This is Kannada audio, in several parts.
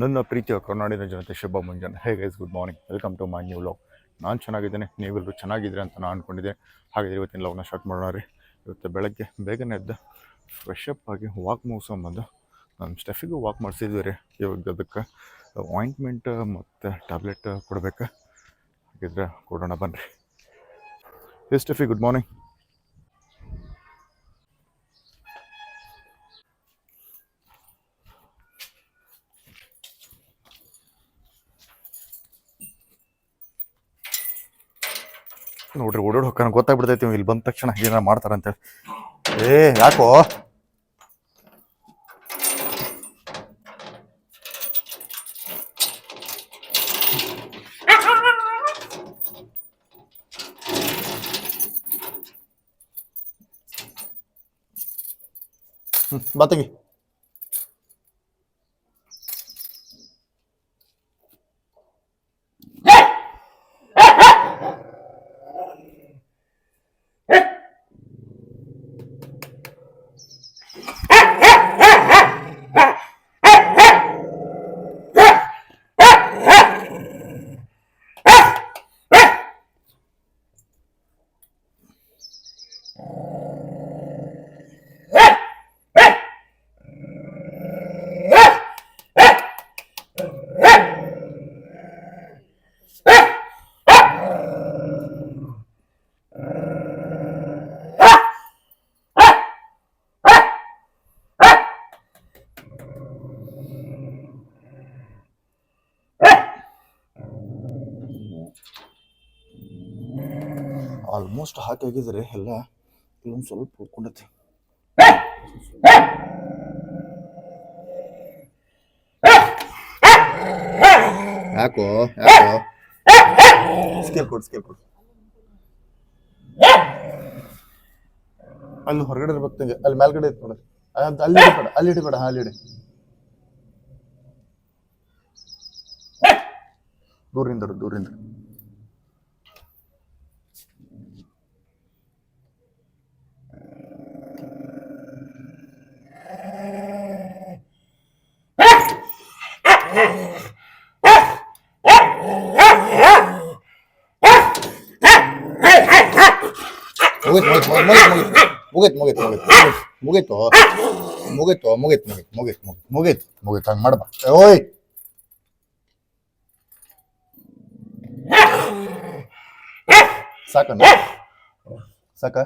ನನ್ನ ಪ್ರೀತಿಯ ಕರ್ನಾಡಿನ ಜನತೆ, ಶುಭ ಮುಂಜಾನೆ. Hey guys good morning welcome to my new vlog ನಾನು ಚೆನ್ನಾಗಿದ್ದೇನೆ. ನೀವೆಲ್ಲರೂ ಚೆನ್ನಾಗಿದ್ದೀರಿ ಅಂತ ನಾನು ಅಂದ್ಕೊಂಡಿದ್ದೆ ಹಾಗೆ ಇವತ್ತಿನ ಲಾಗ್ನ ಸ್ಟಾರ್ಟ್ ಮಾಡೋಣ ರೀ. ಇವತ್ತು ಬೆಳಗ್ಗೆ ಬೇಗನೆ ಎದ್ದು ಫ್ರೆಶ್ ಅಪ್ ಆಗಿ ವಾಕ್ ಮುಗಿಸ್ಕೊಂಬಂದು ನಮ್ಮ ಸ್ಟೆಫಿಗೂ ವಾಕ್ ಮಾಡಿಸಿದ್ವಿ ರೀ. ಇವಾಗ ಅದಕ್ಕೆ ಆಯಿಂಟ್ಮೆಂಟ್ ಮತ್ತು ಟ್ಯಾಬ್ಲೆಟ್ ಕೊಡಬೇಕು. ಹಾಗಿದ್ರೆ ಕೊಡೋಣ ಬನ್ನಿರಿ ಎಸ್ ಸ್ಟೆಫಿ ಗುಡ್ ಮಾರ್ನಿಂಗ್ ನೋಡ್ರಿ ಓಡೋಡ್ ಹೊಕ್ಕ ಗೊತ್ತಾಗ್ಬಿಡ್ತೈತಿ ಇಲ್ಲಿ ಬಂದ ತಕ್ಷಣ ಏನಾರ ಮಾಡ್ತಾರಂತೇಳಿ ಏ ಯಾಕೋ? ಹ್ಮ್, ಆಲ್ಮೋಸ್ಟ್ ಹಾಕಿ ಆಗಿದ್ರೆ ಎಲ್ಲ ಇಲ್ಲೊಂದು ಸ್ವಲ್ಪ ಉಳ್ಕೊಂಡೈತಿ. ಯಾಕೋ ಯಾಕೋ? ಸ್ಕೇಲ್ ಕೊಡು ಸ್ಕೇಲ್ ಕೊಡು. ಅಲ್ಲಿ ಹೊರಗಡೆ ಇರ್ಬೇಕು ತಂಗಿ ಅಲ್ಲಿ ಮೇಲ್ಗಡೆ ಇತ್ತು ನೋಡ್ರಿ ಅಂತ ಅಲ್ಲಿ ಹಿಡಿಬೇಡ ಅಲ್ಲಿ ಹಿಡಿಬೇಡ ಹಾ, ಅಲ್ಲಿ ಇಡಿ. ದೂರಿಂದ ದೂರಿಂದ ಮುಗಿತ್ ಮುಗಿತ್ ಮುಗಿತ್ ಮುಗಿತ್ ಮುಗಿತ್ ಮುಗಿತ್ ಮುಗಿತು ಮುಗಿತು ಮುಗಿತ್ ಮುಗಿತ್ ಮುಗಿತ್ ಮುಗಿತ್ ಮುಗಿತ್ ಮುಗಿತ್ ಹಂಗ್ ಮಾಡಬ ಓಯ್ ಸಾಕ ಸಾಕ?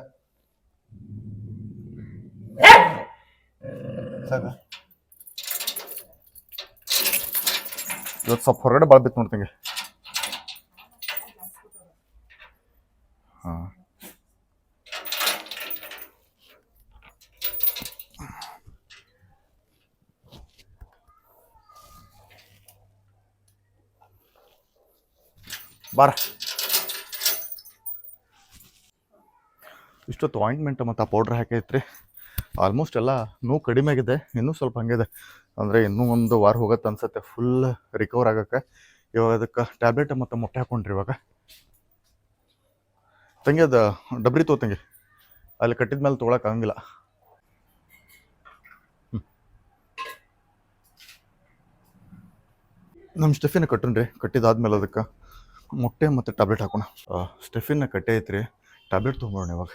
ಸಾಕ? ಇವತ್ತು ಸ್ವಲ್ಪ ಹೊರಗಡೆ ಭಾಳ ಬಿತ್ತು ನೋಡ್ತಂಗೆ ಹಾಂ. ಬಾರ. ಇಷ್ಟೊತ್ತು ಆಯಿಂಟ್ಮೆಂಟ್ ಮತ್ತು ಆ ಪೌಡ್ರ್ ಹಾಕೈತ್ರಿ ಆಲ್ಮೋಸ್ಟ್ ಎಲ್ಲ ನೋವು ಕಡಿಮೆ ಆಗಿದೆ. ಇನ್ನೂ ಸ್ವಲ್ಪ ಹಂಗಿದೆ ಅಂದರೆ ಇನ್ನೂ ಒಂದು ವಾರ ಹೋಗುತ್ತೆ ಅನ್ಸುತ್ತೆ. ಫುಲ್ ರಿಕವರ್ ಆಗಕ್ಕೆ. ಇವಾಗ ಅದಕ್ಕೆ ಟ್ಯಾಬ್ಲೆಟ್ ಮತ್ತು ಮೊಟ್ಟೆ ಹಾಕೊಂಡ್ರಿ ಇವಾಗ. ತಂಗಿ ಅದು, ಡಬ್ರಿ ತೋ ತಂಗಿ. ಅಲ್ಲಿ ಕಟ್ಟಿದ ಮೇಲೆ ತೊಗೊಳಕ್ಕೆ ಆಗಂಗಿಲ್ಲ. ನಮ್ಮ ಸ್ಟೆಫಿನ ಕಟ್ಟನ್ರಿ. ಕಟ್ಟಿದಾದ್ಮೇಲೆ ಅದಕ್ಕೆ ಮೊಟ್ಟೆ ಮತ್ತು ಟ್ಯಾಬ್ಲೆಟ್ ಹಾಕೋಣ. ಸ್ಟೆಫಿನ ಕಟ್ಟೆ ಐತ್ರಿ. ಟ್ಯಾಬ್ಲೆಟ್ ತೊಗೊಂಬೋಣ ಇವಾಗ.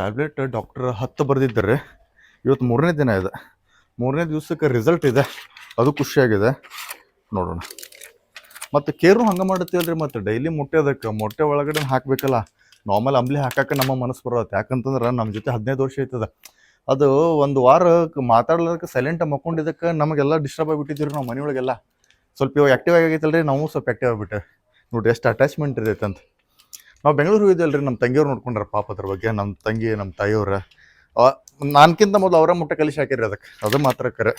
ಟ್ಯಾಬ್ಲೆಟ್ ಡಾಕ್ಟರ್ ಹತ್ತು ಬರೆದಿದ್ದಾರೆ. ಇವತ್ತು ಮೂರನೇ ದಿನ ಇದೆ. ಮೂರನೇ ದಿವಸಕ್ಕೆ ರಿಸಲ್ಟ್ ಇದೆ. ಅದು ಖುಷಿಯಾಗಿದೆ. ನೋಡೋಣ. ಮತ್ತು ಕೇರು ಹಂಗೆ ಮಾಡುತ್ತೀವಲ್ರಿ ಮತ್ತು ಡೈಲಿ ಮೊಟ್ಟೆ ಅದಕ್ಕೆ. ಮೊಟ್ಟೆ ಒಳಗಡೆ ಹಾಕಬೇಕಲ್ಲ. ನಾರ್ಮಲ್ ಅಂಬ್ಲಿ ಹಾಕಕ್ಕೆ ನಮ್ಮ ಮನಸ್ಸು ಬರುತ್ತೆ. ಯಾಕಂತಂದ್ರೆ ನಮ್ಮ ಜೊತೆ ಹದಿನೈದು ವರ್ಷ ಐತದ ಅದು ಒಂದು ವಾರ ಮಾತಾಡ್ಲಕ್ಕೆ ಸೈಲೆಂಟ್ ಮಕ್ಕೊಂಡಿದ್ದಕ್ಕೆ ನಮಗೆಲ್ಲ ಡಿಸ್ಟರ್ಬ್ ಆಗಿಬಿಟ್ಟಿದ್ದೀವಿ ನಾವು ಮನೆಯೊಳಗೆಲ್ಲ. ಸ್ವಲ್ಪ ಇವಾಗ ಆ್ಯಕ್ಟಿವ್ ರೀ ನಾವು ಸ್ವಲ್ಪ ಆ್ಯಕ್ಟಿವ್ ಆಗಿಬಿಟ್ಟೆ. ನೋಡಿ ಎಷ್ಟು ಅಟ್ಯಾಚ್ಮೆಂಟ್ ಇರ್ತೈತೆ ಅಂತ ನಾವು ಬೆಂಗಳೂರು ರೀ ನಮ್ಮ ತಂಗಿಯವ್ರು ನೋಡ್ಕೊಂಡ್ರ ಪಾಪ ಅದ್ರ ಬಗ್ಗೆ ನಮ್ಮ ತಂಗಿ ನಮ್ಮ ತಾಯಿಯವ್ರ. ನಾನ್ಕಿಂತ ಮೊದಲು ಅವರ ಮುಟ್ಟ ಕಲಿಸಿ ಹಾಕಿರಿ ಅದಕ್ಕೆ ಅದು ಮಾತ್ರ ಕರೆ.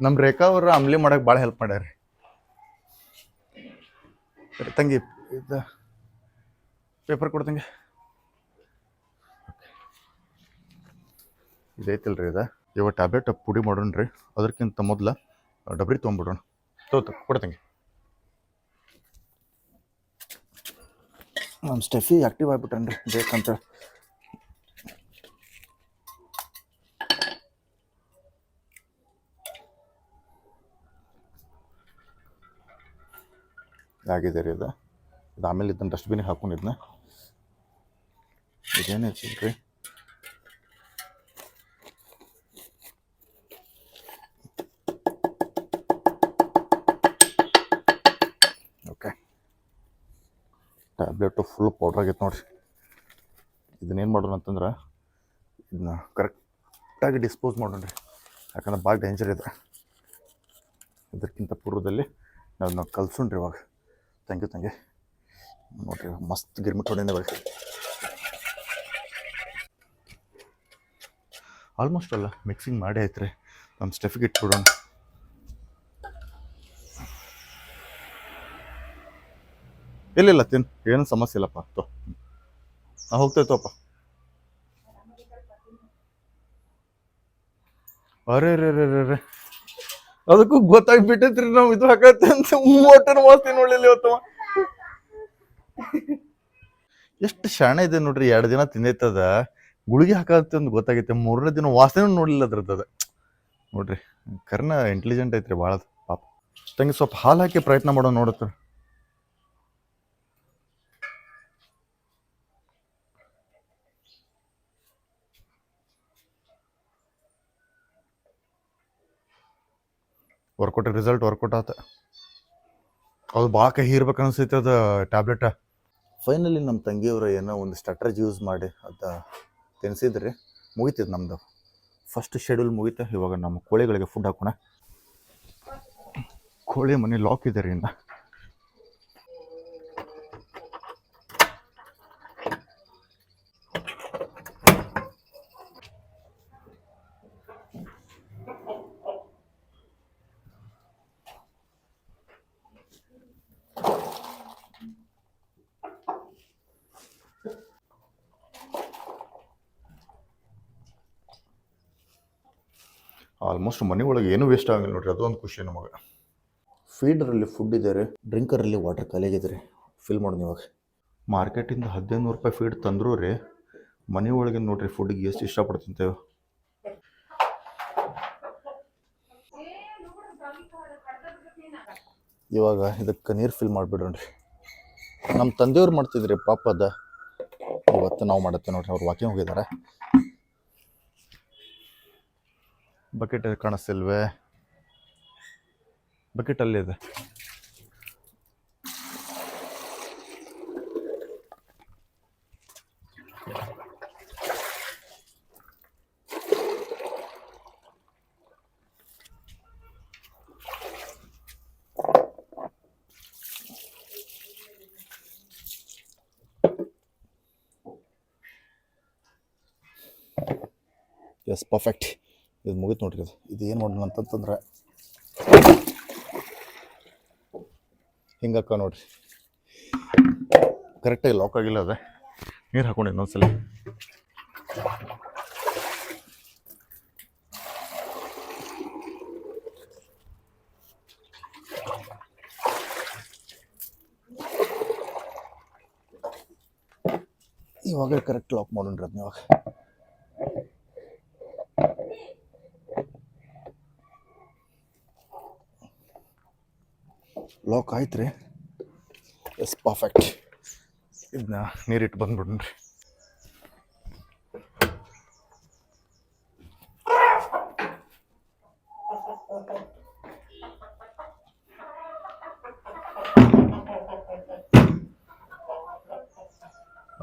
ನಮ್ಮ ರೇಖಾ ಅವ್ರ ಅಮ್ಲಿ ಮಾಡಕ್ಕೆ ಭಾಳ ಹೆಲ್ಪ್ ಮಾಡ್ಯಾರಿ. ತಂಗಿ, ಇದು ಪೇಪರ್ ಕೊಡ್ತಂಗೆ ಇದೈತಿಲ್ರಿ ಇದು ಇವಾಗ ಟ್ಯಾಬ್ಲೆಟ್ ಪುಡಿ ಮಾಡೋಣ್ರಿ. ಅದಕ್ಕಿಂತ ಮೊದಲು ಡಬ್ರಿ ತೊಗೊಂಬಿಡೋಣ ತೋತ ಕೊಡ್ತಂಗೆ ನಮ್ಮ ಸ್ಟೆಫಿ ಆ್ಯಕ್ಟಿವ್ ಆಗಿಬಿಟ್ಟನ್ರಿ ಬೇಕಂತ. ಆಗಿದೆ ರೀ ಇದು ಆಮೇಲೆ ಇದನ್ನ ಡಸ್ಟ್ಬಿನ್ ಹಾಕೊಂಡಿದ್ನ. ಇದೇನು ರೀ ಟ್ಯಾಬ್ಲೆಟು ಫುಲ್ ಪೌಡ್ರ್ ಆಗೈತೆ ನೋಡಿರಿ. ಇದನ್ನೇನು ಮಾಡೋಣ ಅಂತಂದ್ರೆ ಇದನ್ನ ಕರೆಕ್ಟಾಗಿ ಡಿಸ್ಪೋಸ್ ಮಾಡೋಣ ರೀ. ಯಾಕಂದ್ರೆ ಭಾಳ ಡೇಂಜರ್ ಇದೆ. ಇದಕ್ಕಿಂತ ಪೂರ್ವದಲ್ಲಿ ನಾವು ನಾವು ರೀ ಇವಾಗ. ಥ್ಯಾಂಕ್ ಯು ಥ್ಯಾಂಕ್ ನೋಡಿರಿ, ಮಸ್ತ್ ಗಿರ್ಮಿಟ್ ಹೊಡೆನೇ ಇವಾಗ ಆಲ್ಮೋಸ್ಟ್ ಅಲ್ಲ ಮಿಕ್ಸಿಂಗ್ ಮಾಡಿ ಐತ್ರಿ. ನಮ್ಮ ಸ್ಟೆಫಿಗೆ ಇಟ್ಬಿಡೋಣ. ಇಲ್ಲ ಇಲ್ಲ ತಿನ್ ಏನು ಸಮಸ್ಯೆ ಇಲ್ಲಪ್ಪ. ತೋ. ನಾ ಹೋಗ್ತೇವೆ ತೋಪ್ಪ. ಅರೆ ರೇ ರೇ ರೇ ರೇ ಅದಕ್ಕೂ ನಾವು ಇದು ಹಾಕತ್ತೆ ಅಂತ ಮೋಟರ್ ಮಾಸ್ತಿ ನೋಡ್ಲಿಲ್ಲ ಇವತ್ತು. ಎಷ್ಟು ಶಾಣೆ ಇದೆ ನೋಡ್ರಿ, ಎರಡು ದಿನ ತಿಂದೈತದ. ಗುಳಿಗೆ ಹಾಕತ್ತೆ ಅಂತ ಗೊತ್ತಾಗೈತೆ. ಮೂರನೇ ದಿನ ವಾಸನೆ ನೋಡ್ಲಿಲ್ಲ ಅದ. ನೋಡ್ರಿ ಕರ್ನ ಇಂಟೆಲಿಜೆಂಟ್ ಐತ್ರಿ ಭಾಳ ಪಾಪ. ತಂಗಿ ಸ್ವಲ್ಪ ಹಾಲು ಹಾಕಿ ಪ್ರಯತ್ನ ಮಾಡೋ ನೋಡುತ್ತೆ ವರ್ಕೌಟ್ ರಿಸಲ್ಟ್ ವರ್ಕೌಟ್ ಆತ. ಅದು ಭಾಳ ಕಹಿ ಇರ್ಬೇಕು ಅನಿಸ್ತೈತೆ ಅದು ಟ್ಯಾಬ್ಲೆಟ ಫೈನಲಿ ನಮ್ಮ ತಂಗಿಯವರು ಏನೋ ಒಂದು ಸ್ಟ್ರಾಟಜಿ ಯೂಸ್ ಮಾಡಿ ಅದು ತಿನ್ಸಿದ್ರಿ. ಮುಗಿತೈತೆ ನಮ್ಮದು ಫಸ್ಟ್ ಶೆಡ್ಯೂಲ್ ಮುಗಿತ. ಇವಾಗ ನಮ್ಮ ಕೋಳಿಗಳಿಗೆ ಫುಡ್ ಹಾಕೋಣ. ಕೋಳಿ ಮನೆ ಲಾಕ್ ಇದೆ ರೀ ಇನ್ನು. ಆಲ್ಮೋಸ್ಟ್ ಮನೆ ಒಳಗೆ ಏನೂ ವೇಸ್ಟ್ ಆಗಂಗಿಲ್ಲ ನೋಡ್ರಿ ಅದೊಂದು ಖುಷಿ ನಮಗೆ. ಫೀಡರಲ್ಲಿ ಫುಡ್ ಇದೆ ರೀ ಡ್ರಿಂಕರಲ್ಲಿ ವಾಟರ್ ಖಾಲಿಯಾಗಿದೆ ರೀ ಫಿಲ್ ಮಾಡೋದು ಇವಾಗ ಮಾರ್ಕೆಟಿಂದ ಹದಿನೈದು ನೂರು ರೂಪಾಯಿ ಫೀಡ್ ತಂದರೂ ರೀ ಮನೆ ಒಳಗೆ ನೋಡ್ರಿ ಫುಡ್ಗೆ ಎಷ್ಟು ಇಷ್ಟಪಟ್ಟು ತಿಂತೇವೆ ಇವಾಗ ಇದಕ್ಕೆ ನೀರು ಫಿಲ್ ಮಾಡಿಬಿಡ್ರಿ ನಮ್ಮ ತಂದೆಯವ್ರು ಮಾಡ್ತಿದ್ರಿ ಪಾಪದ ಅದ ಇವತ್ತು ನಾವು ಮಾಡುತ್ತೆ ನೋಡ್ರಿ ಅವ್ರು ವಾಕಿಂಗ್ ಹೋಗಿದ್ದಾರೆ ಬಕೆಟ್ ಕಾಣಿಸ್ತಿಲ್ವೇ? ಬಕೆಟ್ ಅಲ್ಲಿದೆ ಎಸ್ ಪರ್ಫೆಕ್ಟ್ ಇದು ಮುಗಿತು ನೋಡ್ರಿ ಇದು. ಇದು ಏನು ಮಾಡೋಣ ಅಂತಂತಂದ್ರೆ ಹಿಂಗಕ್ಕ ನೋಡ್ರಿ. ಕರೆಕ್ಟಾಗಿ ಲಾಕ್ ಆಗಿಲ್ಲ ಅದೇ. ನೀರು ಹಾಕೊಂಡು ಇನ್ನೊಂದ್ಸಲ. ಇವಾಗ ಕರೆಕ್ಟ್ ಲಾಕ್ ಮಾಡೋಣ್ರಿ ಅದನ್ನ ಇವಾಗ ಲಾಕ್ ಆಯ್ತು ರೀ ಎಸ್ ಪರ್ಫೆಕ್ಟ್ ಇದನ್ನ ನೀರಿಟ್ಟು ಬಂದ್ಬಿಡ್ರಿ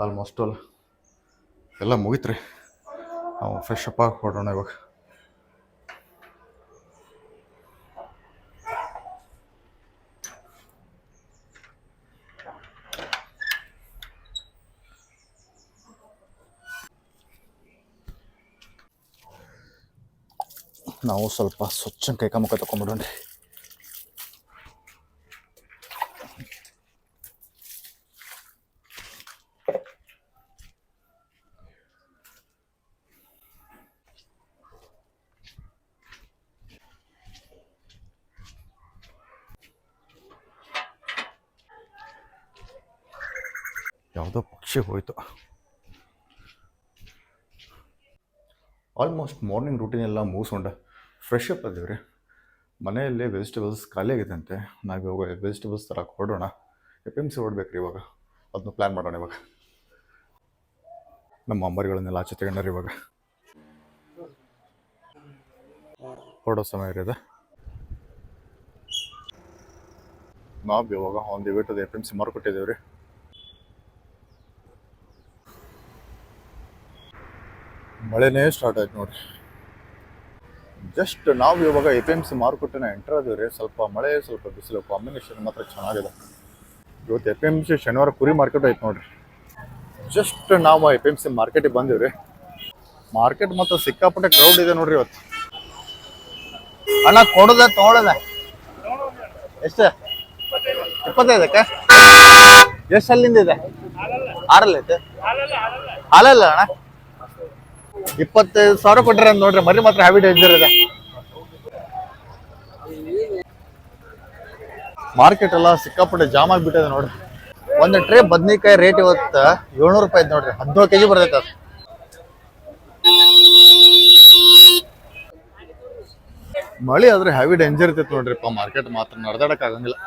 ಆಲ್ಮೋಸ್ಟ್ ಆಲ್ ಎಲ್ಲ ಮುಗೀತು ರೀ ನಾವು ಫ್ರೆಶ್ ಅಪ್ ಆಗಿ ಹೊಡೋಣ ಇವಾಗ. ನಾವು ಸ್ವಲ್ಪ ಸ್ವಚ್ಛ ಕೈ ಕಮಕ ತೊಗೊಂಡ್ಬಿಡೋಣ್ರಿ ಯಾವುದೋ ಪಕ್ಷಿ ಹೋಯಿತು. ಆಲ್ಮೋಸ್ಟ್ ಮಾರ್ನಿಂಗ್ ರೂಟೀನ್ ಎಲ್ಲ ಮುಗಿಸ್ಕೊಂಡೆ. ಫ್ರೆಶ್ ಅಪ್ ರೀ ಮನೆಯಲ್ಲಿ ವೆಜಿಟೇಬಲ್ಸ್ ಖಾಲಿ ಆಗಿದಂತೆ ನಾವು ಇವಾಗ ವೆಜಿಟೇಬಲ್ಸ್ ಥರ ಹೊರಡೋಣ ಎಫ್ ಎಂ ಸಿ ಹೊಡ್ಬೇಕು ಇವಾಗ. ಅದನ್ನ ಪ್ಲ್ಯಾನ್ ಮಾಡೋಣ ಇವಾಗ. ನಮ್ಮ ಅಂಬರಿಗಳನ್ನೆಲ್ಲ ಆಚೆ ತಗೊಂಡ್ರಿ ಇವಾಗ. ಹೊರಡೋ ಸಮಯ ಇದೆ ನಾವು ಇವಾಗ ಆನ್ ದಿ ಅದು to the F M C ಮಾರ್ಕೊಟ್ಟಿದ್ದೇವೆ ರೀ ಮಳೆನೇ ಸ್ಟಾರ್ಟ್ ಆಯ್ತು ನೋಡ್ರಿ. ಜಸ್ಟ್ ನಾವು ಇವಾಗ ಎ ಪಿ ಎಂ ಸಿ ಮಾರುಕಟ್ಟೆನ ಎಂಟರ್ ರೀ ಸ್ವಲ್ಪ ಮಳೆ, ಸ್ವಲ್ಪ ಬಿಸಿಲು ಕಾಂಬಿನೇಷನ್ ಮಾತ್ರ ಚೆನ್ನಾಗಿದೆ. ಇವತ್ತು ಎ ಪಿ ಎಂ ಸಿ ಶನಿವಾರ ಕುರಿ ಮಾರ್ಕೆಟ್ ಐತೆ ನೋಡ್ರಿ. ಜಸ್ಟ್ ನಾವು ಎ ಪಿ ಎಂ ಸಿ ಮಾರ್ಕೆಟಿಗೆ ಬಂದೀವಿ ರೀ ಮಾರ್ಕೆಟ್ ಮತ್ತು ಸಿಕ್ಕಾಪಟ್ಟೆ ಕ್ರೌಡ್ ಇದೆ ನೋಡ್ರಿ ಇವತ್ತು. ಅಣ್ಣ, ಕೊಡದ, ತೊಗೊಳದ? ಎಷ್ಟು? ಇಪ್ಪತ್ತೈದಕ್ಕ? ಎಷ್ಟು ಅಲ್ಲಿಂದ ಇದೆ? ಆರಲ್ಲ ಐತೆ? ಹಾಲಲ್ಲ ಅಣ್ಣ ಇಪ್ಪತ್ತೈದು ಸಾವಿರ ಕೊಟ್ಟರೆ ನೋಡ್ರಿ, ಮರಿ ಮಾತ್ರ ಹ್ಯಾಬಿಟ್ ಇದೆ ಮಾರ್ಕೆಟ್ ಎಲ್ಲ ಸಿಕ್ಕಾಪಟ್ಟೆ ಜಾಮ್ ಆಗಿಬಿಟ್ಟಿದೆ ನೋಡ್ರಿ. ಒಂದು ಟ್ರೇ ಬದ್ನಿಕಾಯಿ ರೇಟ್ ಇವತ್ತು ಏಳ್ನೂರು ರೂಪಾಯಿ ನೋಡ್ರಿ, ಹದಿನೇಳು ಕೆಜಿ ಬರ್ತೈತೆ ಅದು. ಮಳೆ ಆದ್ರೆ ಹೆವಿ ಡೇಂಜರ್ ಇರ್ತೈತೆ ನೋಡ್ರಿಪ್ಪ ಮಾರ್ಕೆಟ್ ಮಾತ್ರ ನಡೆದಾಡಕ್ ಆಗಂಗಿಲ್ಲ.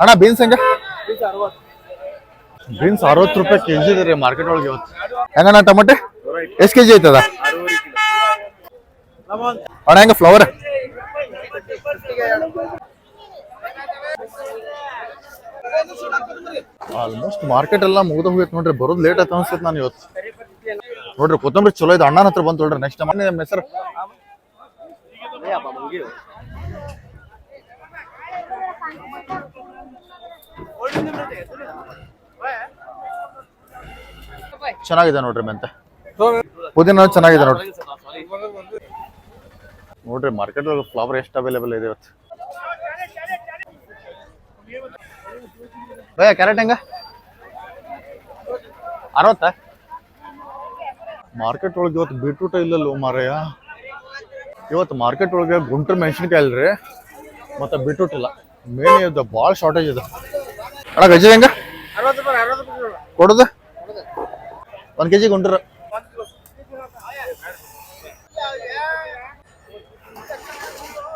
ಅಣ್ಣ ಬೀನ್ಸ್ ಹೆಂಗ? ಬೀನ್ಸ್ ಅರವತ್ತು ರೂಪಾಯಿ ಕೆಜಿ ಇದೆ ರೀ ಮಾರ್ಕೆಟ್ ಒಳಗೆ ಇವತ್ತು. ಹೆಂಗಣ್ಣ ಟೊಮಟೆ? ಎಷ್ಟು ಕೆಜಿ ಐತದ? ಅಣ್ಣ, ಹೆಂಗ ಫ್ಲವರ್ ಆಲ್ಮೋಸ್ಟ್ ಮಾರ್ಕೆಟ್ ಎಲ್ಲ ಮುಗಿದ ಹೋಗೈತೆ ನೋಡ್ರಿ. ಬರೋದು ಲೇಟ್ ಆಯ್ತು ಅನ್ಸುತ್ತೆ ನಾನು ಇವತ್ತು ನೋಡ್ರಿ, ಕೊತ್ತಂಬರಿ ಚಲೋ ಇದೆ. ಅಣ್ಣನ ಹತ್ರ ಬಂತು ನೋಡ್ರಿ ನೆಕ್ಸ್ಟ್ ಮನೆ ನಮ್ಮ ಹೆಸರು? ಚೆನ್ನಾಗಿದೆ ನೋಡ್ರಿ ಮೆಂತೆ. ಪುದೀನ ಚೆನ್ನಾಗಿದೆ ನೋಡ್ರಿ. ನೋಡ್ರಿ ಮಾರ್ಕೆಟ್ ಒಳಗೆ ಫ್ಲವರ್ ಎಷ್ಟು ಅವೈಲೇಬಲ್ ಇದೆ ಇವತ್ತು? ಭಯ ಕ್ಯಾರೆಟ್ ಹೆಂಗ? ಅರವತ್ತ? ಮಾರ್ಕೆಟ್ ಒಳಗೆ ಇವತ್ತು ಬೀಟ್ರೂಟ ಇಲ್ಲಲ್ಲ ಮಾರಯ್ಯ ಇವತ್ತು ಮಾರ್ಕೆಟ್ ಒಳಗೆ ಗುಂಟ್ರ ಮೆಣಸಿನ್ಕಾಯಿ ಇಲ್ರಿ ಮತ್ತೆ ಬೀಟ್ರೂಟ್ ಇಲ್ಲ. ಮೇನ್ ಇದು ಭಾಳ ಶಾರ್ಟೇಜ್ ಇದೆ. ಅಣ್ಣ ಗಜ್ಜಿ ಹೆಂಗ? ಕೊಡುದು? K KG Guntur.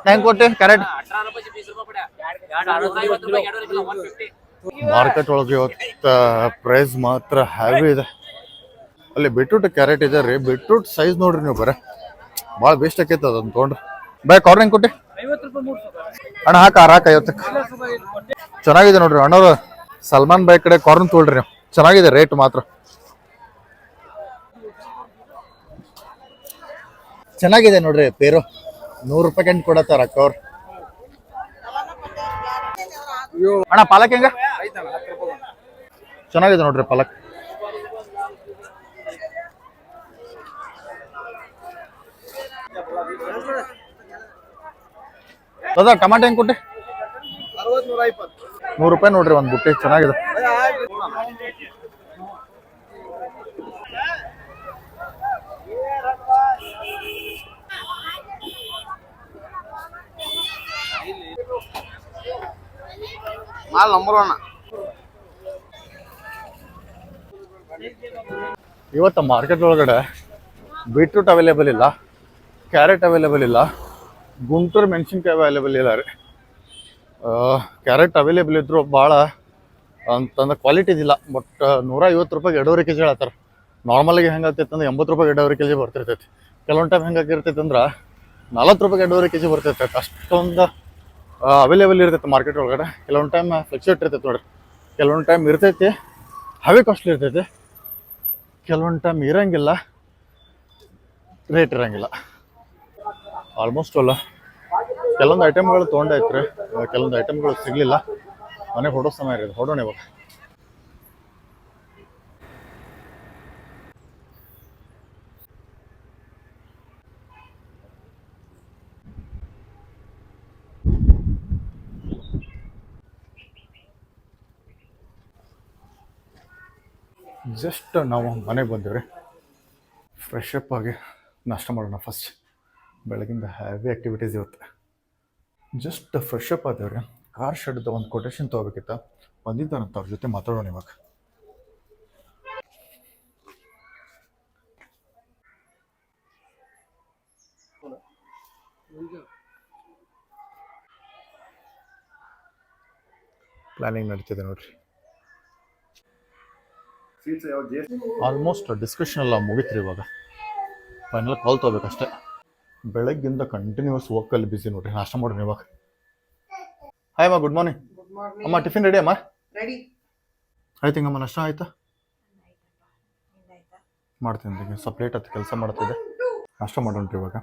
ಹೆಂಗ್ ಕೊಟ್ಟಿ ಕ್ಯಾರೆಟ್ ಮಾರ್ಕೆಟ್ ಒಳಗೆ ಇವತ್ತು ಪ್ರೈಸ್ ಮಾತ್ರ ಹ್ಯಾವಿ ಇದೆ. ಅಲ್ಲಿ ಬಿಟ್ರೂಟ್ ಕ್ಯಾರೆಟ್ ಇದೆ ರೀ. ಬಿಟ್ರೂಟ್ ಸೈಜ್ ನೋಡ್ರಿ ನೀವು ಬರ. ಭಾಳ ಬೇಸ್ಟ್ ಆಕೈತೆ ಅದನ್ನ ತೊಗೊಂಡ್ರೆ. ಬಾಯ್ ಕಾರ್ನ್ ಹೆಂಗ್ ಕೊಟ್ಟಿ. ಅಣ್ಣ ಹಾಕ ಹಾಕ ಐವತ್ತಕ್ಕೆ. ಚೆನ್ನಾಗಿದೆ ನೋಡ್ರಿ. ಅಣ್ಣವ್ರು ಸಲ್ಮಾನ್ ಬಾಯ್ ಕಡೆ ಕಾರ್ನ್ ತೊಗೊಳ್ರಿ ನೀವು. ಚೆನ್ನಾಗಿದೆ ರೇಟ್ ಮಾತ್ರ. ಚೆನ್ನಾಗಿದೆ ನೋಡ್ರಿ ಪೇರು. ನೂರು ರೂಪಾಯಿ ಕಂಡು ಕೊಡತ್ತಾರ ಅಯ್ಯೋ. ಅಣ್ಣ ಪಾಲಕ್ ಹೆಂಗ? ಚೆನ್ನಾಗಿದೆ ನೋಡ್ರಿ ಪಾಲಕ್. ಅದ ಟಮಾಟೆ ಹೆಂಗ್ ಕೊಟ್ಟಿ? ನೂರು ರೂಪಾಯಿ ನೋಡ್ರಿ ಒಂದು ಬುಟ್ಟಿ ಚೆನ್ನಾಗಿದೆ. ಮಾಲ್ ನಂಬರ್ ಇವತ್ತು ಮಾರ್ಕೆಟ್ ಒಳಗಡೆ ಬೀಟ್ರೂಟ್ ಅವೈಲೇಬಲ್ ಇಲ್ಲ ಕ್ಯಾರೆಟ್ ಅವೈಲೇಬಲ್ ಇಲ್ಲ, ಗುಂಟೂರು ಮೆಣಸಿನ್ಕಾಯಿ ಅವೈಲೇಬಲ್ ಇಲ್ಲ ರೀ. ಕ್ಯಾರೆಟ್ ಅವೈಲೇಬಲ್ ಇದ್ರು ಭಾಳ ಅಂತಂದ್ರೆ ಕ್ವಾಲಿಟಿ ಇದಿಲ್ಲ ಬಟ್ ನೂರ ಐವತ್ತು ರೂಪಾಯಿಗೆ ಎರಡೂವರೆ ಕೆ ಜಿ ಹೇಳತ್ತಾರ ನಾರ್ಮಲಾಗಿ ಹೆಂಗೆ ಆಗ್ತೈತೆ ಅಂದ್ರೆ ಎಂಬತ್ತು ರೂಪಾಯಿಗೆ ಎರಡೂವರೆ ಕೆ ಜಿ ಬರ್ತಿರ್ತೈತಿ. ಕೆಲವೊಂದು ಟೈಮ್ ಹೆಂಗೆ ಆಗಿರ್ತೈತೆ ಅಂದ್ರೆ ನಲ್ವತ್ತು ರೂಪಾಯಿ ಎರಡೂವರೆ ಕೆ ಜಿ ಬರ್ತೈತೆ ಅಷ್ಟೊಂದು ಅವೈಲೇಬಲ್ ಇರ್ತೈತೆ ಮಾರ್ಕೆಟ್ ಒಳಗಡೆ. ಕೆಲವೊಂದು ಟೈಮ್ ಫ್ಲಕ್ಚುಯೇಟ್ ಇರ್ತೈತೆ ನೋಡ್ರಿ. ಕೆಲವೊಂದು ಟೈಮ್ ಇರ್ತೈತಿ ಹೆವಿ ಕಾಸ್ಟ್ಲಿ ಇರ್ತೈತಿ. ಕೆಲವೊಂದು ಟೈಮ್ ಇರಂಗಿಲ್ಲ ರೇಟ್ ಇರಂಗಿಲ್ಲ. ಆಲ್ಮೋಸ್ಟ್ ಅಲ್ಲ. ಕೆಲವೊಂದು ಐಟಮ್ಗಳು ತೊಗೊಂಡಾಯ್ತು ರೀ ಕೆಲವೊಂದು ಐಟಮ್ಗಳು ಸಿಗಲಿಲ್ಲ. ಮನೆಗೆ ಹೊಡೋ ಸಮಯ ಇರೋದು. ಹೊಡೋಣ ಇವಾಗ. ಜಸ್ಟ್ ನಾವು ಮನೆಗೆ ಬಂದೇವ್ರಿ. ಫ್ರೆಶ್ ಅಪ್ ಆಗಿ ನಾಷ್ಟ ಮಾಡೋಣ ಫಸ್ಟ್ ಬೆಳಗಿಂದ ಹ್ಯಾವಿ ಆ್ಯಕ್ಟಿವಿಟೀಸ್ ಇವತ್ತು ಜಸ್ಟ್ ಫ್ರೆಶ್ ಅಪ್ ಆದೇವ್ರಿ ಕಾರ್ ಶೆಡ್ದು ಒಂದು ಕೊಟೇಶನ್ ತೊಗೋಬೇಕಿತ್ತ? ಬಂದಿದ್ದಾರಂತ ಅವ್ರ ಜೊತೆ ಮಾತಾಡೋಣ ಇವಾಗ. ಪ್ಲ್ಯಾನಿಂಗ್ ನಡೀತಿದೆ ನೋಡ್ರಿ. ಆಲ್ಮೋಸ್ಟ್ ಡಿಸ್ಕಷನ್ ಎಲ್ಲ ಮುಗಿತ್ರಿ ಇವಾಗ. ಫೈನಲ್ ಕಾಲ್ ತೊಗೋಬೇಕಷ್ಟೇ. ಬೆಳಗ್ಗಿಂದ ಕಂಟಿನ್ಯೂಸ್ ವರ್ಕಲ್ಲಿ ಬಿಸಿ ನೋಡ್ರಿ ನಾಷ್ಟ ಮಾಡ್ರಿ ಇವಾಗ. ಹಾಯ್ ಅಮ್ಮ ಗುಡ್ ಮಾರ್ನಿಂಗ್ ಗುಡ್ ಮಾರ್ನಿಂಗ್ ಅಮ್ಮ ಟಿಫಿನ್ ರೆಡಿ ಅಮ್ಮ? ರೆಡಿ ಆಯ್ತು ಹಿಂಗಮ್ಮ ನಷ್ಟ ಆಯ್ತಾ? ಮಾಡ್ತೀನಿ ಈಗ ಸ್ವಲ್ಪ ಲೇಟ್ ಆಯ್ತು ಕೆಲಸ ಮಾಡ್ತಿದ್ದೆ. ನಾಷ್ಟ ಮಾಡೋಣ್ರಿ ಇವಾಗ.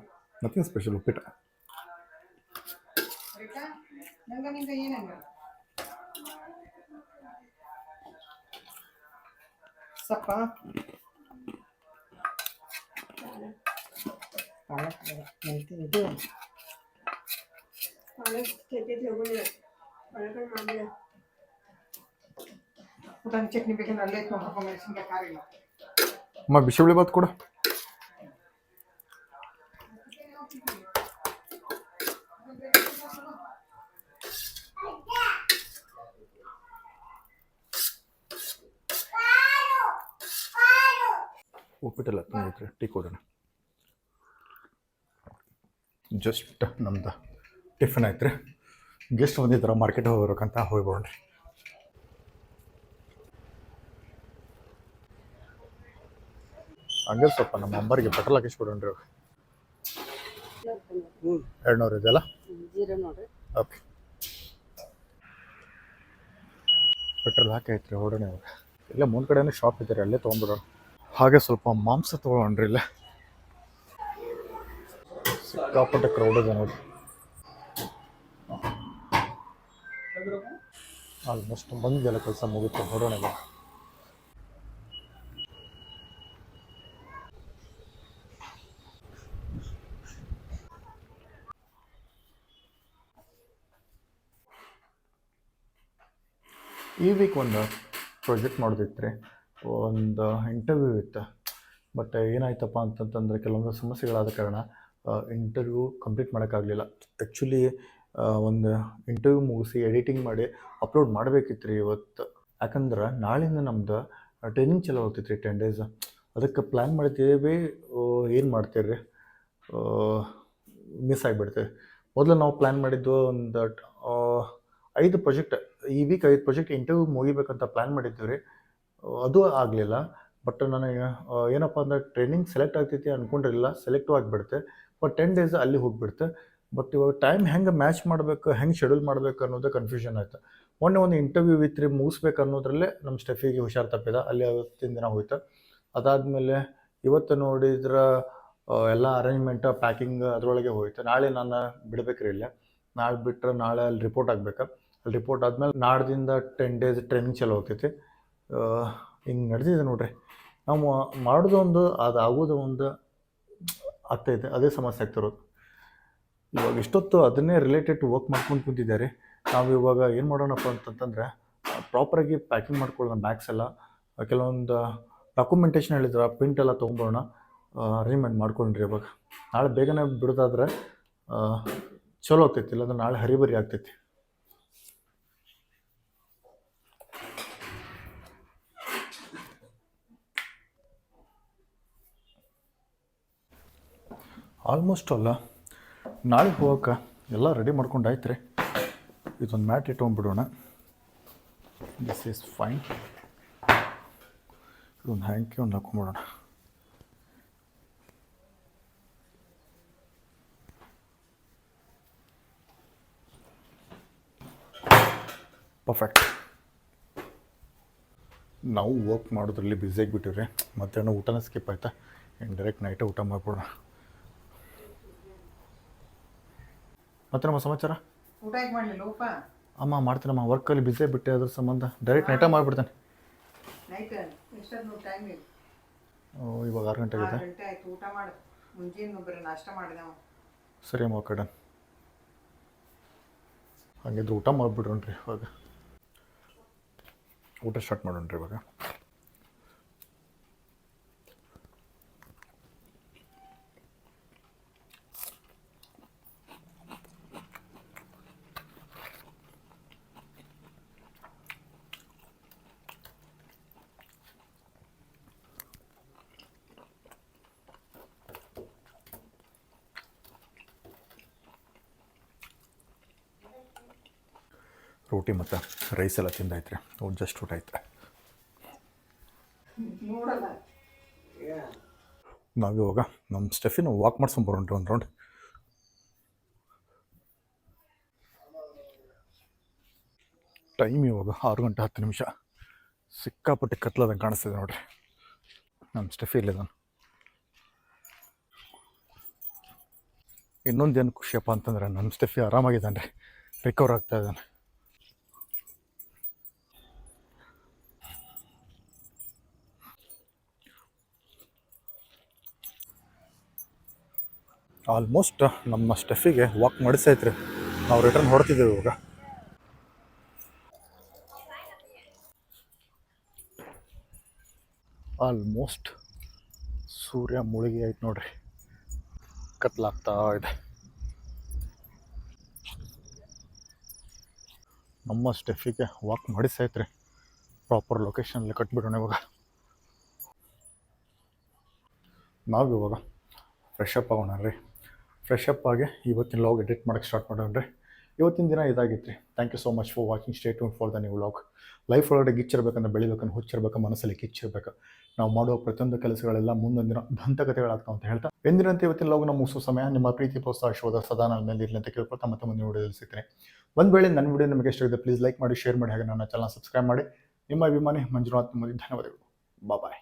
Nothing special uppittu. ಸಪ್ಪ ಇದು ಚಟ್ನಿ ಬೇಕಂದ್ರೆ ಅಲ್ಲೇ ತೊಗೊಂಡ್ರಪ್ಪ ಮೆಣಸಿನ್ಕಾಯಿ ಖಾರ ಇಲ್ಲ ಅಮ್ಮ ಬಿಸಿಬೇಳೆ ಬಾತ್ ಕೂಡ ಉಪ್ಪಿಟ್ಟೆಲ್ಲ ತಂದೈತ್ರಿ ಟೀ ಕೊಡೋಣ. ಜಸ್ಟ್ ನಮ್ದು ಟಿಫಿನ್ ಆಯ್ತು ರೀ ಗೆಸ್ಟ್ ಬಂದಿದ್ರೆ ಮಾರ್ಕೆಟ್ ಹೋಗ್ಬೇಕಂತ ಹೋಗ್ಬೋಣ್ರಿ ಹಂಗೆ ಸ್ವಲ್ಪ ನಮ್ಮ ಅಂಬರಿಗೆ ಪೆಟ್ರೋಲ್ ಹಾಕಿಸ್ಕೊಡೋಣ್ರಿ ಎರಡು ನೂರು ಇದೆಯಲ್ಲ? ಓಕೆ ಪೆಟ್ರೋಲ್ ಹಾಕೈತ್ರಿ ಹೊಡೋಣ ಇವಾಗ. ಇಲ್ಲ ಮುಂದ್ ಕಡೆನೂ ಶಾಪ್ ಇದ್ದಾರೆ ಅಲ್ಲೇ ತೊಗೊಂಡ್ಬಿಡೋಣ. ಹಾಗೆ ಸ್ವಲ್ಪ ಮಾಂಸ ತೊಗೊಂಡ್ರಿ ಇಲ್ಲ. ಸಿಕ್ಕಾಪಟ್ಟೆ ಕ್ರೌಡ್ ಇದೆ ನೋಡಿ. ಆಲ್ಮೋಸ್ಟ್ ಬಂದಿದೆಯಲ್ಲ ಕೆಲಸ ಮುಗಿತು, ನೋಡೋಣ ಈ ವೀಕ್ ಒಂದು ಪ್ರಾಜೆಕ್ಟ್ ಮಾಡೋದಿತ್ತು ರೀ ಒಂದು ಇಂಟರ್ವ್ಯೂ ಇತ್ತು. ಬಟ್ ಏನಾಯ್ತಪ್ಪ ಅಂತಂತಂದರೆ ಕೆಲವೊಂದು ಸಮಸ್ಯೆಗಳಾದ ಕಾರಣ ಇಂಟರ್ವ್ಯೂ ಕಂಪ್ಲೀಟ್ ಮಾಡೋಕ್ಕಾಗಲಿಲ್ಲ. ಆ್ಯಕ್ಚುಲಿ ಒಂದು ಇಂಟರ್ವ್ಯೂ ಮುಗಿಸಿ ಎಡಿಟಿಂಗ್ ಮಾಡಿ ಅಪ್ಲೋಡ್ ಮಾಡಬೇಕಿತ್ತು ರೀ ಇವತ್ತು. ಯಾಕಂದ್ರೆ ನಾಳಿಂದ ನಮ್ದು ಟ್ರೈನಿಂಗ್ ಚಲೋ ಹೋಗ್ತೈತೆ ರೀ ಟೆನ್ ಡೇಸ್ ಅದಕ್ಕೆ ಪ್ಲ್ಯಾನ್ ಮಾಡ್ತೀವಿ ಏನು ಮಾಡ್ತೀರಿ ರೀ ಮಿಸ್ ಆಗಿಬಿಡ್ತೀವಿ ಮೊದಲು ನಾವು ಪ್ಲ್ಯಾನ್ ಮಾಡಿದ್ದು ಒಂದು ಐದು ಪ್ರಾಜೆಕ್ಟ್ ಈ ವೀಕ್ ಐದು ಪ್ರಾಜೆಕ್ಟ್ ಇಂಟರ್ವ್ಯೂ ಮುಗಿಬೇಕಂತ ಪ್ಲ್ಯಾನ್ ಮಾಡಿದ್ದೀವಿ ರೀ ಅದು ಆಗಲಿಲ್ಲ. ಬಟ್ ನನಗೆ ಏನಪ್ಪ ಅಂದ್ರೆ ಟ್ರೈನಿಂಗ್ ಸೆಲೆಕ್ಟ್ ಆಗ್ತೈತಿ ಅಂದ್ಕೊಂಡಿರಲಿಲ್ಲ ಸೆಲೆಕ್ಟು ಆಗಿಬಿಡುತ್ತೆ ಬಟ್ ಟೆನ್ ಡೇಸ್ ಅಲ್ಲಿ ಹೋಗಿಬಿಡುತ್ತೆ ಬಟ್ ಇವಾಗ ಟೈಮ್ ಹೆಂಗೆ ಮ್ಯಾಚ್ ಮಾಡಬೇಕು, ಹೆಂಗೆ ಶೆಡ್ಯೂಲ್ ಮಾಡಬೇಕು ಅನ್ನೋದೇ ಕನ್ಫ್ಯೂಷನ್ ಆಯ್ತು. ಮೊನ್ನೆ ಒಂದು ಇಂಟರ್ವ್ಯೂ ವಿತ್ ರೀ ಮುಗಿಸ್ಬೇಕು ಅನ್ನೋದ್ರಲ್ಲೇ ನಮ್ಮ ಸ್ಟೆಫಿಗೆ ಹುಷಾರು ತಪ್ಪಿದೆ. ಅಲ್ಲಿ ಅವತ್ತಿನ ದಿನ ಹೋಯ್ತು. ಅದಾದಮೇಲೆ ಇವತ್ತು ನೋಡಿದ್ರೆ ಎಲ್ಲ ಅರೇಂಜ್ಮೆಂಟ್ ಪ್ಯಾಕಿಂಗ್ ಅದರೊಳಗೆ ಹೋಯ್ತು. ನಾಳೆ ನಾನು ಬಿಡಬೇಕ್ರಿ ಇಲ್ಲೇ. ನಾಳೆ ಬಿಟ್ಟರೆ ನಾಳೆ ಅಲ್ಲಿ ರಿಪೋರ್ಟ್ ಆಗಬೇಕು? ಅಲ್ಲಿ ರಿಪೋರ್ಟ್ ಆದಮೇಲೆ ನಾಡ್ದಿಂದ ಟೆನ್ ಡೇಸ್ ಟ್ರೈನಿಂಗ್ ಚಲೋ ಹೋಗ್ತೈತಿ. ಹಿಂಗೆ ನಡೆದಿದೆ ನೋಡ್ರಿ. ನಾವು ಮಾಡೋದು ಒಂದು, ಅದು ಆಗೋದು ಒಂದು ಆಗ್ತೈತೆ. ಅದೇ ಸಮಸ್ಯೆ ಆಗ್ತಿರೋದು. ಇವಾಗ ಇಷ್ಟೊತ್ತು ಅದನ್ನೇ ರಿಲೇಟೆಡ್ ವರ್ಕ್ ಮಾಡ್ಕೊಂಡು ಕುಂತಿದ್ದಾರೆ. ನಾವು ಇವಾಗ ಏನು ಮಾಡೋಣಪ್ಪ ಅಂತಂತಂದರೆ ಪ್ರಾಪರಾಗಿ ಪ್ಯಾಕಿಂಗ್ ಮಾಡ್ಕೊಳ್ಳೋಣ ಬ್ಯಾಗ್ಸ್ ಎಲ್ಲ. ಕೆಲವೊಂದು ಡಾಕ್ಯುಮೆಂಟೇಷನ್ ಹೇಳಿದ್ರೆ ಪ್ರಿಂಟ್ ಎಲ್ಲ ತೊಗೊಂಬೋಣ ಅರೇಂಜ್ಮೆಂಟ್ ಮಾಡ್ಕೊಂಡ್ರಿ ಇವಾಗ. ನಾಳೆ ಬೇಗನೆ ಬಿಡೋದಾದ್ರೆ ಚಲೋ ಆಗ್ತೈತಿ. ಇಲ್ಲಾಂದ್ರೆ ನಾಳೆ ಹರಿಬರಿ ಆಗ್ತೈತಿ. ಆಲ್ಮೋಸ್ಟ್ ಅಲ್ಲ. ನಾಳೆ ಹೋಗೋಕೆ ಎಲ್ಲ ರೆಡಿ ಮಾಡ್ಕೊಂಡು ಆಯ್ತು ರೀ. ಇದೊಂದು ಮ್ಯಾಟ್ ಇಟ್ಕೊಂಡ್ಬಿಡೋಣ ದಿಸ್ ಈಸ್ ಫೈನ್ ಇದೊಂದು ಹ್ಯಾಂಕಿ ಒಂದು ಹಾಕೊಂಡ್ಬಿಡೋಣ ಪರ್ಫೆಕ್ಟ್ ನಾವು ವರ್ಕ್ ಮಾಡೋದ್ರಲ್ಲಿ ಬ್ಯುಸಿಯಾಗಿ ಬಿಟ್ಟಿವ್ರಿ ಮಧ್ಯಾಹ್ನ ಊಟನ ಸ್ಕಿಪ್ ಆಯಿತಾ? ಇನ್ನು ಡೈರೆಕ್ಟ್ ನೈಟೇ ಊಟ ಮಾಡ್ಬಿಡೋಣ. ಮತ್ತೆ ನಮ್ಮ ಸಮಾಚಾರ? ಊಟ ಅಮ್ಮ ಮಾಡ್ತೀನಮ್ಮ ವರ್ಕಲ್ಲಿ ಬಿಸಿ ಬಿಟ್ಟೆ ಅದ್ರ ಸಂಬಂಧ. Direct night ಮಾಡಿಬಿಡ್ತೇನೆ. ನೈಟ್ ಎಷ್ಟೊತ್ತು ಇದೆ ಇವಾಗ ಆರು ಗಂಟೆ ಆಗಿದೆ ಗಂಟೆ ಆಯ್ತು ಊಟ ಮಾಡು. ಮುಂಜಾನೆ ಬರೀ ನಾಷ್ಟ ಮಾಡಿದೆ ಅವ ಸರಿ ಅಮ್ಮ ಕಡೆ ಹಂಗಿದ್ರೆ ಊಟ ಮಾಡಿಬಿಡ್ರಿ ಇವಾಗ. ಊಟ ಸ್ಟಾರ್ಟ್ ಮಾಡೋಣ್ರಿ ಇವಾಗ. ರೋಟಿ ಮತ್ತು ರೈಸ್ ಎಲ್ಲ ತಿಂದಾಯ್ತ್ರಿ. ಜಸ್ಟ್ ಊಟ ನಾವು ಇವಾಗ ನಮ್ಮ ಸ್ಟೆಫಿನ ವಾಕ್ ಮಾಡ್ಸ್ಕೊಂಡು ಬರೋಣ ಒಂದು ರೌಂಡ್ ಟೈಮ್ ಇವಾಗ ಆರು ಗಂಟೆ ಹತ್ತು ನಿಮಿಷ. ಸಿಕ್ಕಾಪಟ್ಟೆ ಕತ್ಲದಂಗೆ ಕಾಣಿಸ್ತಿದೆ ನೋಡ್ರಿ. ನಮ್ಮ ಸ್ಟೆಫಿ ಇಲ್ಲಿದಾನೆ. ಇನ್ನೊಂದು ಏನು ಖುಷಿಯಪ್ಪ ಅಂತಂದ್ರೆ ನಮ್ಮ ಸ್ಟೆಫಿ ಆರಾಮಾಗಿದ್ದಾನೆ ರೀ ರಿಕವರ್ ಆಗ್ತಾ ಇದ್ದಾನೆ. ಆಲ್ಮೋಸ್ಟ್ ನಮ್ಮ ಸ್ಟೆಫಿಗೆ ವಾಕ್ ಮಾಡಿಸೈತ್ರಿ. ನಾವು ರಿಟರ್ನ್ ಹೊಡ್ತಿದ್ದೇವೆ ಇವಾಗ. ಆಲ್ಮೋಸ್ಟ್ ಸೂರ್ಯ ಮುಳುಗಿ ಆಯ್ತು ನೋಡ್ರಿ. ಕತ್ಲಾಗ್ತಾ ಇದೆ. ನಮ್ಮ ಸ್ಟೆಫಿಗೆ ವಾಕ್ ಮಾಡಿಸೈತ್ರಿ. ಪ್ರಾಪರ್ ಲೊಕೇಶನಲ್ಲಿ ಕಟ್ಬಿಡೋಣ ಇವಾಗ. ನಾವು ಇವಾಗ ಫ್ರೆಶ್ ಅಪ್ ಆಗೋಣ ರೀ. ಫ್ರೆಶ್ ಅಪ್ ಆಗಿ ಇವತ್ತಿನ ಲಾಗ್ ಎಡಿಟ್ ಮಾಡೋಕ್ಕೆ ಸ್ಟಾರ್ಟ್ ಮಾಡೋಣ ರೀ ಇವತ್ತಿನ ದಿನ ಇದಾಗಿತ್ತು ರೀ thank you so much for watching stay tuned for the new vlog life ಒಳಗಡೆ ಗಿಚ್ಚಿರ್ಬೇಕಂದ್ರೆ ಬೆಳಿಬೇಕಂದ್ರೆ ಹುಚ್ಚಿರ್ಬೇಕು, ಮನಸ್ಸಲ್ಲಿ ಕಿಚ್ಚಿರ್ಬೇಕು. ನಾವು ಮಾಡುವ ಪ್ರತಿಯೊಂದು ಕೆಲಸಗಳೆಲ್ಲ ಮುಂದೊಂದು ದಿನ ದಂತಕತೆಗಳಾಗ್ತಾವ ಅಂತ ಹೇಳ್ತಾ. ಎಂದಿನಂತೆ ಇವತ್ತಿನ ಲಾಗ್ ನಮ್ಮ ಮುಗಿಸೋ ಸಮಯ ನಿಮ್ಮ ಪ್ರೀತಿ ಪ್ರೋತ್ಸಾಹ ಶೋಧ ಸದಾ ನನ್ನ ಮೇಲೆ ಇರಲಿ ಅಂತ ಕೇಳ್ಕೊಳ್ತಾ ಮತ್ತೆ ಮುಂದಿನ ವಿಡಿಯೋದಲ್ಲಿ ಸಿಗ್ತೀನಿ. ಒಂದು ವೇಳೆ ನನ್ನ ವಿಡಿಯೋ ನಿಮಗೆ ಇಷ್ಟ ಇದೆ ಪ್ಲೀಸ್ ಲೈಕ್ ಮಾಡಿ ಶೇರ್ ಮಾಡಿ, ಹಾಗೆ ನನ್ನ ಚಾನಲ್ ಸಬ್ಸ್ಕ್ರೈಬ್ ಮಾಡಿ. ನಿಮ್ಮ ಅಭಿಮಾನಿ ಮಂಜುನಾಥ್ ನಿಮ್ಮಲ್ಲಿ ಧನ್ಯವಾದಗಳು. ಬಾಯ್